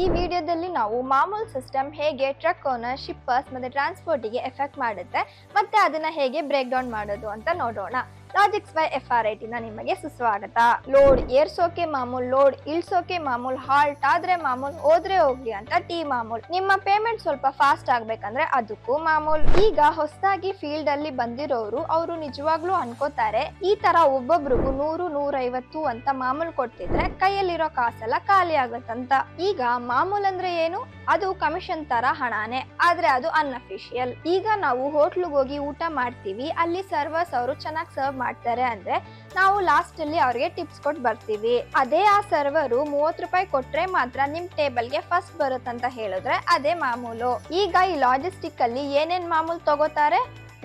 ಈ ವಿಡಿಯೋದಲ್ಲಿ ನಾವು ಮಾಮೂಲ್ ಸಿಸ್ಟಮ್ ಹೇಗೆ ಟ್ರಕ್ ಓನರ್ ಶಿಪ್ಪರ್ಸ್ ಮತ್ತು ಟ್ರಾನ್ಸ್ಪೋರ್ಟಿಗೆ ಎಫೆಕ್ಟ್ ಮಾಡುತ್ತೆ, ಮತ್ತು ಅದನ್ನು ಹೇಗೆ ಬ್ರೇಕ್ ಡೌನ್ ಮಾಡೋದು ಅಂತ ನೋಡೋಣ. Logics by F R I ಟಿನ ನಿಮಗೆ ಸುಸ್ವಾಗತ. ಲೋಡ್ ಏರ್ಸೋಕೆ ಮಾಮೂಲ್ ಲೋಡ್ ಇಳ್ಸೋಕೆ ಮಾಮೂಲ್ ಹಾಲ್ಟ್ ಆದ್ರೆ ಮಾಮೂಲ್, ಹೋದ್ರೆ ಹೋಗ್ಲಿ ಅಂತ ಟಿ ಮಾಮೂಲ್. ನಿಮ್ಮ ಪೇಮೆಂಟ್ ಸ್ವಲ್ಪ ಫಾಸ್ಟ್ ಆಗ್ಬೇಕಂದ್ರೆ ಅದಕ್ಕೂ ಮಾಮೂಲ್. ಈಗ ಹೊಸದಾಗಿ ಫೀಲ್ಡ್ ಅಲ್ಲಿ ಬಂದಿರೋರು ಅವರು ನಿಜವಾಗ್ಲೂ ಅನ್ಕೋತಾರೆ, ಈ ತರ ಒಬ್ಬೊಬ್ರಿಗೂ ನೂರು, ನೂರೈವತ್ತು ಅಂತ ಮಾಮೂಲ್ ಕೊಟ್ಟಿದ್ರೆ ಕೈಯಲ್ಲಿರೋ ಕಾಸೆಲ್ಲ ಖಾಲಿ ಆಗತ್ತಂತ. ಈಗ ಮಾಮೂಲ್ ಅಂದ್ರೆ ಏನು? ಅದು ಕಮಿಷನ್ ತರ ಹಣಾನೆ, ಆದ್ರೆ ಅದು ಅನ್ಅಫಿಷಿಯಲ್ ಈಗ ನಾವು ಹೋಟ್ಲಿಗೆ ಹೋಗಿ ಊಟ ಮಾಡ್ತೀವಿ, ಅಲ್ಲಿ ಸರ್ವರ್ಸ್ ಅವರು ಚೆನ್ನಾಗಿ ಸರ್ವ್ ಮಾಡ್ತಾರೆ ಅಂದ್ರೆ ನಾವು ಲಾಸ್ಟ್ ಅಲ್ಲಿ ಅವ್ರಿಗೆ ಟಿಪ್ಸ್ ಕೊಟ್ಟು ಬರ್ತೀವಿ. ಅದೇ ಆ ಸರ್ವರು ಮೂವತ್ ರೂಪಾಯಿ ಕೊಟ್ರೆ ಮಾತ್ರ ನಿಮ್ ಟೇಬಲ್ಗೆ ಫಸ್ಟ್ ಬರುತ್ತಂತ ಹೇಳಿದ್ರೆ ಅದೇ ಮಾಮೂಲು. ಈಗ ಈ ಲಾಜಿಸ್ಟಿಕ್ ಅಲ್ಲಿ ಏನೇನ್ ಮಾಮೂಲ್ ತಗೋತಾರೆ?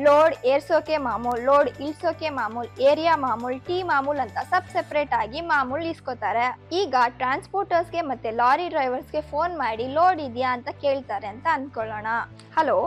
ಲೋಡ್ ಏರ್ಸೋಕೆ ಮಾಮೂಲ್ ಲೋಡ್ ಇಳಿಸೋಕೆ ಮಾಮೂಲ್ ಏರಿಯಾ ಮಾಮೂಲ್ ಟೀ ಮಾಮೂಲ್ ಅಂತ ಸಬ್ ಸೆಪರೇಟ್ ಆಗಿ ಮಾಮೂಲ್ ಇಸ್ಕೋತಾರೆ. ಈಗ ಟ್ರಾನ್ಸ್ಪೋರ್ಟರ್ಸ್ಗೆ ಮತ್ತೆ ಲಾರಿ ಡ್ರೈವರ್ಸ್ಗೆ ಫೋನ್ ಮಾಡಿ ಲೋಡ್ ಇದೆಯಾ ಅಂತ ಕೇಳ್ತಾರೆ ಅಂತ ಅನ್ಕೊಳ್ಳೋಣ. ಹಲೋ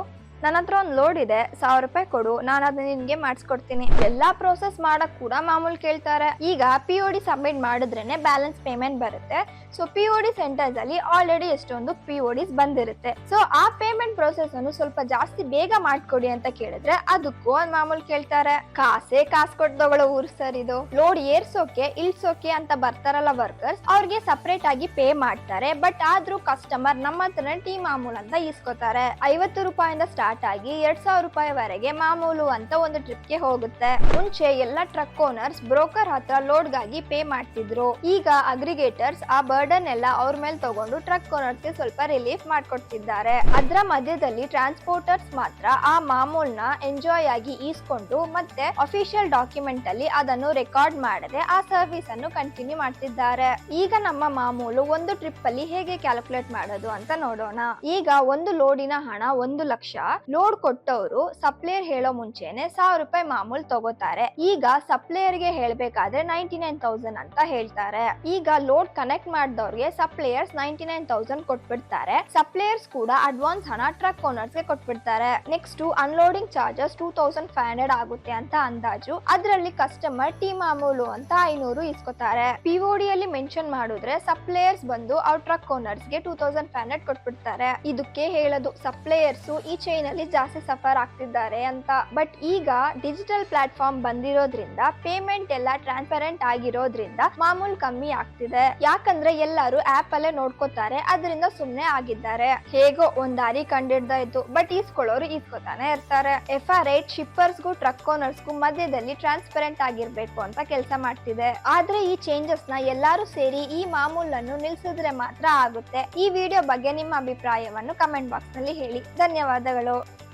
ನನ್ನ ಹತ್ರ ಒಂದು ಲೋಡ್ ಇದೆ, ಸಾವಿರ ರೂಪಾಯಿ ಕೊಡು ನಾನು ಅದನ್ನ ನಿನ್ಗೆ ಮಾಡಿಸ್ಕೊಡ್ತೀನಿ. ಎಲ್ಲಾ ಪ್ರೋಸೆಸ್ ಮಾಡಕ್ ಕೂಡ ಮಾಮೂಲಿ ಕೇಳ್ತಾರೆ. ಈಗ ಪಿ ಒ ಡಿ ಸಬ್ಮಿಟ್ ಮಾಡಿದ್ರೇನೆ ಬ್ಯಾಲೆನ್ಸ್ ಪೇಮೆಂಟ್ ಬರುತ್ತೆ. So P O D centres ಅಲ್ಲಿ ಆಲ್ರೆಡಿ ಎಷ್ಟೊಂದು ಪಿ ಒ ಡಿಸ್ ಬಂದಿರುತ್ತೆ. ಸೊ ಆ ಪೇಮೆಂಟ್ ಪ್ರೋಸೆಸ್ ಅನ್ನು ಸ್ವಲ್ಪ ಜಾಸ್ತಿ ಬೇಗ ಮಾಡ್ಕೊಡಿ ಅಂತ ಕೇಳಿದ್ರೆ ಅದಕ್ಕೂ ಒಂದ್ ಮಾಮೂಲಿ ಕೇಳ್ತಾರೆ. ಕಾಸೇ ಕಾಸು ಕೊಟ್ಟು ತಗೊಳ್ಳೋ ಊರ್ ಸರ್ ಇದು. ಲೋಡ್ ಏರ್ಸೋಕೆ, ಇಳ್ಸೋಕೆ ಅಂತ ಬರ್ತಾರಲ್ಲ ವರ್ಕರ್ಸ್ ಅವ್ರಿಗೆ ಸಪರೇಟ್ ಆಗಿ ಪೇ ಮಾಡ್ತಾರೆ. ಬಟ್ ಆದ್ರೂ ಕಸ್ಟಮರ್ ನಮ್ಮ ಹತ್ರನೇ ಟೀ ಮಾಮೂಲ್ ಅಂತ ಇಸ್ಕೋತಾರೆ ಐವತ್ತು ರೂಪಾಯಿಂದ ಸ್ಟಾರ್ಟ್ ಆಗಿ ಎರಡ್ ಸಾವಿರ ರೂಪಾಯಿವರೆಗೆ ಮಾಮೂಲು ಅಂತ ಒಂದು ಟ್ರಿಪ್ಗೆ ಹೋಗುತ್ತೆ. ಮುಂಚೆ ಎಲ್ಲ ಟ್ರಕ್ ಓನರ್ಸ್ ಬ್ರೋಕರ್ ಹತ್ರ ಲೋಡ್ಗಾಗಿ ಪೇ ಮಾಡ್ತಿದ್ರು. ಈಗ ಅಗ್ರಿಗೇಟರ್ಸ್ ಆ ಬರ್ಡನ್ ಎಲ್ಲ ಅವ್ರ ಮೇಲೆ ತಗೊಂಡು ಟ್ರಕ್ ಓನರ್ಸ್ಗೆ ಸ್ವಲ್ಪ ರಿಲೀಫ್ ಮಾಡ್ಕೊಡ್ತಿದ್ದಾರೆ. ಅದ್ರ ಮಧ್ಯದಲ್ಲಿ ಟ್ರಾನ್ಸ್ಪೋರ್ಟರ್ಸ್ ಮಾತ್ರ ಆ ಮಾಮೂಲ್ನ ಎಂಜಾಯ್ ಆಗಿ ಈಸ್ಕೊಂಡು ಮತ್ತೆ ಅಫಿಷಿಯಲ್ ಡಾಕ್ಯುಮೆಂಟ್ ಅಲ್ಲಿ ಅದನ್ನು ರೆಕಾರ್ಡ್ ಮಾಡದೆ ಆ ಸರ್ವಿಸ್ ಅನ್ನು ಕಂಟಿನ್ಯೂ ಮಾಡ್ತಿದ್ದಾರೆ. ಈಗ ನಮ್ಮ ಮಾಮೂಲು ಒಂದು ಟ್ರಿಪ್ ಅಲ್ಲಿ ಹೇಗೆ ಕ್ಯಾಲ್ಕುಲೇಟ್ ಮಾಡೋದು ಅಂತ ನೋಡೋಣ. ಈಗ ಒಂದು ಲೋಡಿನ ಹಣ ಒಂದು ಲಕ್ಷ ಲೋಡ್ ಕೊಟ್ಟವರು ಸಪ್ಲೈಯರ್ ಹೇಳೋ ಮುಂಚೆನೆ ಸಾವಿರ ರೂಪಾಯಿ ಮಾಮೂಲ್ ತಗೋತಾರೆ. ಈಗ ಸಪ್ಲೈಯರ್ಗೆ ಹೇಳ್ಬೇಕಾದ್ರೆ ನೈಂಟಿ ನೈನ್ ತೌಸಂಡ್ ಅಂತ ಹೇಳ್ತಾರೆ. ಈಗ ಲೋಡ್ ಕನೆಕ್ಟ್ ಮಾಡಿದವ್ರಿಗೆ ಸಪ್ಲೈಯರ್ಸ್ ನೈಂಟಿ ನೈನ್ ತೌಸಂಡ್ ಕೊಟ್ಬಿಡ್ತಾರೆ. ಸಪ್ಲೈಯರ್ಸ್ ಕೂಡ ಅಡ್ವಾನ್ಸ್ ಹಣ ಟ್ರಕ್ ಓನರ್ಸ್ಗೆ ಕೊಟ್ಬಿಡ್ತಾರೆ. Next unloading charges two thousand five hundred ಆಗುತ್ತೆ ಅಂತ ಅಂದಾಜು. ಅದ್ರಲ್ಲಿ ಕಸ್ಟಮರ್ ಟಿ ಮಾಮೂಲು ಅಂತ ಐನೂರು ಇಸ್ಕೊತಾರೆ. ಪಿಒಡಿ ಅಲ್ಲಿ ಮೆನ್ಷನ್ ಮಾಡಿದ್ರೆ ಸಪ್ಲೈಯರ್ಸ್ ಬಂದು ಅವ್ರ ಟ್ರಕ್ ಓನರ್ಸ್ಗೆ ಟೂ ತೌಸಂಡ್ ಫೈವ್ ಹಂಡ್ರೆಡ್ ಕೊಟ್ಬಿಡ್ತಾರೆ. ಇದಕ್ಕೆ ಹೇಳೋದು ಸಪ್ಲೈಯರ್ಸ್ ಈ ಚೈನ್ ಅಲ್ಲಿ ಜಾಸ್ತಿ ಸಫರ್ ಆಗ್ತಿದ್ದಾರೆ ಅಂತ. ಬಟ್ ಈಗ ಡಿಜಿಟಲ್ ಪ್ಲಾಟ್ಫಾರ್ಮ್ ಬಂದಿರೋದ್ರಿಂದ ಪೇಮೆಂಟ್ ಎಲ್ಲ ಟ್ರಾನ್ಸ್ಪರೆಂಟ್ ಆಗಿರೋದ್ರಿಂದ ಮಾಮೂಲ್ ಕಮ್ಮಿ ಆಗ್ತಿದೆ. ಯಾಕಂದ್ರೆ ಎಲ್ಲರೂ ಆಪ್ ಅಲ್ಲೇ ನೋಡ್ಕೋತಾರೆ, ಅದರಿಂದ ಸುಮ್ನೆ ಆಗಿದ್ದಾರೆ. ಹೇಗೋ ಒಂದ್ ದಾರಿ ಕಂಡಿಡ್ದಾಯ್ತು ಬಟ್ ಈಸ್ಕೊಳ್ಳೋರು ಈಸ್ಕೊತಾನೆ ಇರ್ತಾರೆ. ಎಫ್ ಆರ್ ಐಟ್ ಶಿಪ್ಪರ್ಸ್ಗೂ ಟ್ರಕ್ ಓನರ್ಸ್ಗೂ ಮಧ್ಯದಲ್ಲಿ ಟ್ರಾನ್ಸ್ಪರೆಂಟ್ ಆಗಿರ್ಬೇಕು ಅಂತ ಕೆಲಸ ಮಾಡ್ತಿದೆ. ಆದ್ರೆ ಈ ಚೇಂಜಸ್ನ ಎಲ್ಲಾರು ಸೇರಿ ಈ ಮಾಮೂಲನ್ನು ನಿಲ್ಸಿದ್ರೆ ಮಾತ್ರ ಆಗುತ್ತೆ. ಈ ವಿಡಿಯೋ ಬಗ್ಗೆ ನಿಮ್ಮ ಅಭಿಪ್ರಾಯವನ್ನು ಕಮೆಂಟ್ ಬಾಕ್ಸ್ನಲ್ಲಿ ಹೇಳಿ. ಧನ್ಯವಾದಗಳು. う。